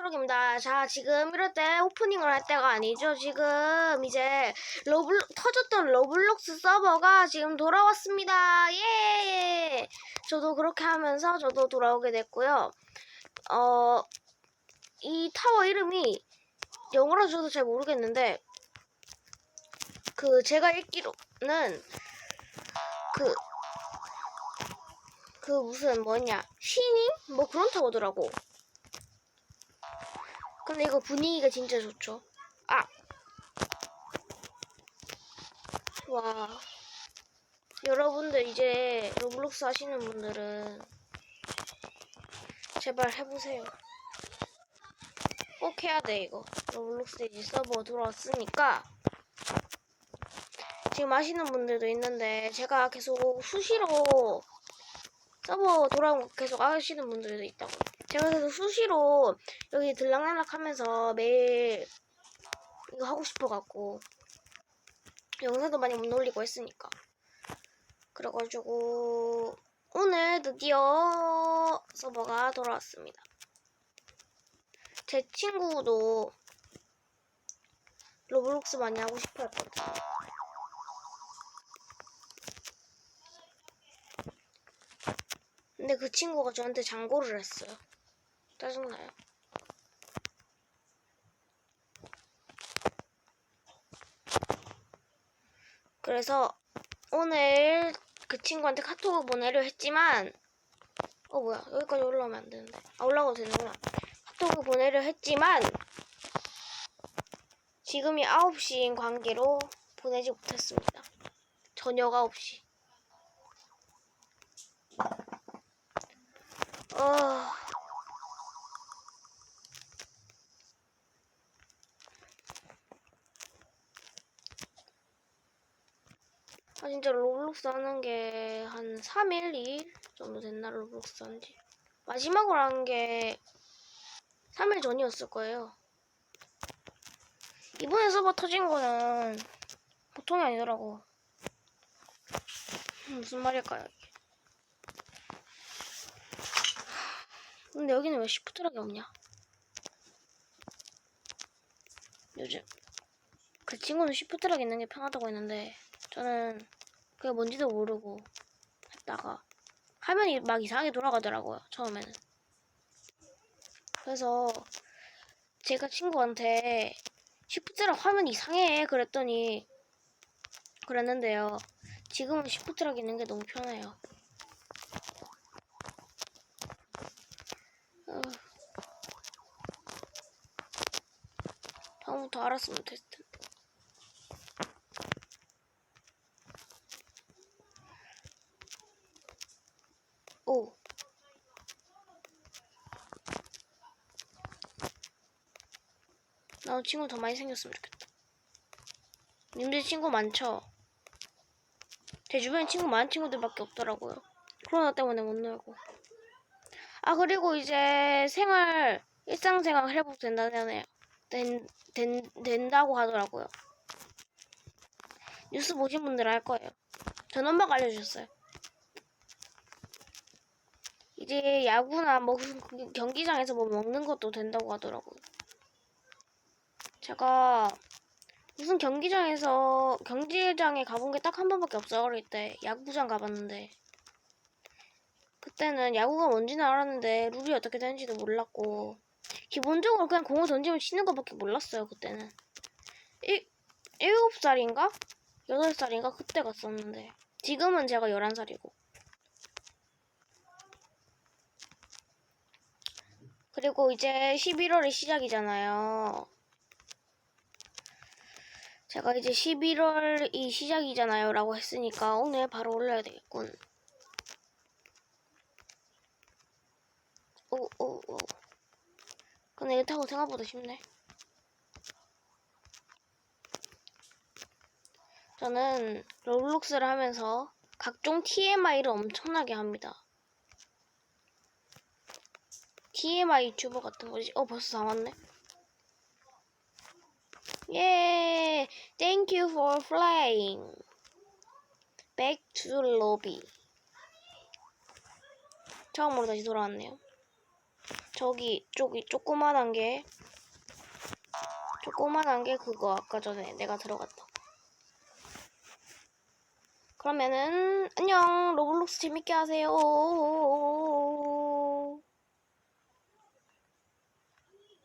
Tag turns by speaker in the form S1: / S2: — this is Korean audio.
S1: 트럭입니다. 자, 지금 이럴 때 오프닝을 할 때가 아니죠. 지금 이제 러블 터졌던 러블록스 서버가 지금 돌아왔습니다. 예! 저도 그렇게 하면서 저도 돌아오게 됐고요. 어, 이 타워 이름이 영어로 저도 잘 모르겠는데 그 제가 읽기로는 그그 무슨 뭐냐 시닝 뭐 그런 타워더라고. 근데 이거 분위기가 진짜 좋죠. 아, 와, 여러분들 이제 로블록스 하시는 분들은 제발 해보세요. 꼭 해야 돼 이거. 로블록스 이제 서버 들어왔으니까 지금 하시는 분들도 있는데 제가 계속 수시로 서버 돌아온 거 계속 하시는 분들도 있다고. 제가 그래서 수시로 여기 들락날락 하면서 매일 이거 하고 싶어갖고 영상도 많이 못 올리고 했으니까. 그래가지고 오늘 드디어 서버가 돌아왔습니다. 제 친구도 로블록스 많이 하고 싶어 했거든요. 근데 그 친구가 저한테 장고를 했어요. 짜증나요. 그래서 오늘 그 친구한테 카톡을 보내려 했지만 어 뭐야. 여기까지 올라오면 안 되는데. 아 올라가도 되는구나. 카톡을 보내려 했지만 지금이 9시인 관계로 보내지 못했습니다. 저녁 9시. 어... 아 진짜 로블록스 하는 게 한 3일, 2일 정도 됐나 로블록스 한 지. 마지막으로 한 게 3일 전이었을 거예요. 이번에 서버 터진 거는 보통이 아니더라고. 음, 무슨 말일까요 근데 여기는 왜 시프트락이 없냐? 요즘 그 친구는 시프트락 있는 게 편하다고 했는데 저는 그게 뭔지도 모르고 했다가 화면이 막 이상하게 돌아가더라고요 처음에는. 그래서 제가 친구한테 시프트락 화면 이상해 그랬더니 그랬는데요. 지금은 시프트락 있는 게 너무 편해요. 어. 다음부터 알았으면 됐을 텐데 오. 나도 친구 더 많이 생겼으면 좋겠다. 님들 친구 많죠? 제 주변에 친구 많은 친구들밖에 없더라고요. 코로나 때문에 못 놀고. 아 그리고 이제 생활 일상생활 회복된다네요. 된, 된, 된다고 하더라고요. 뉴스 보신 분들 알 거예요. 전 엄마가 알려주셨어요. 이제 야구나 뭐 경기장에서 뭐 먹는 것도 된다고 하더라고요. 제가 무슨 경기장에서 경기장에 가본 게 딱 한 번밖에 없어요. 어릴 때 야구장 가봤는데 그때는 야구가 뭔지는 알았는데 룰이 어떻게 되는지도 몰랐고 기본적으로 그냥 공을 던지면 치는 것밖에 몰랐어요. 그때는 일 일곱 살인가 여덟 살인가 그때 갔었는데 지금은 제가 열한 살이고 그리고 이제 11월이 시작이잖아요. 제가 이제 11월이 시작이잖아요. 라고 했으니까 오늘 바로 올려야 되겠군. 오, 오, 오. 근데 이거 타고 생각보다 쉽네. 저는 로블록스를 하면서 각종 TMI를 엄청나게 합니다. TMI 유튜버 같은 거지. 어, 벌써 다 왔네. 예, thank you for flying. Back to lobby. 처음으로 다시 돌아왔네요. 저기 저기 조그만한 게 조그만한 게 그거 아까 전에 내가 들어갔다. 그러면은 안녕 로블록스 재밌게 하세요.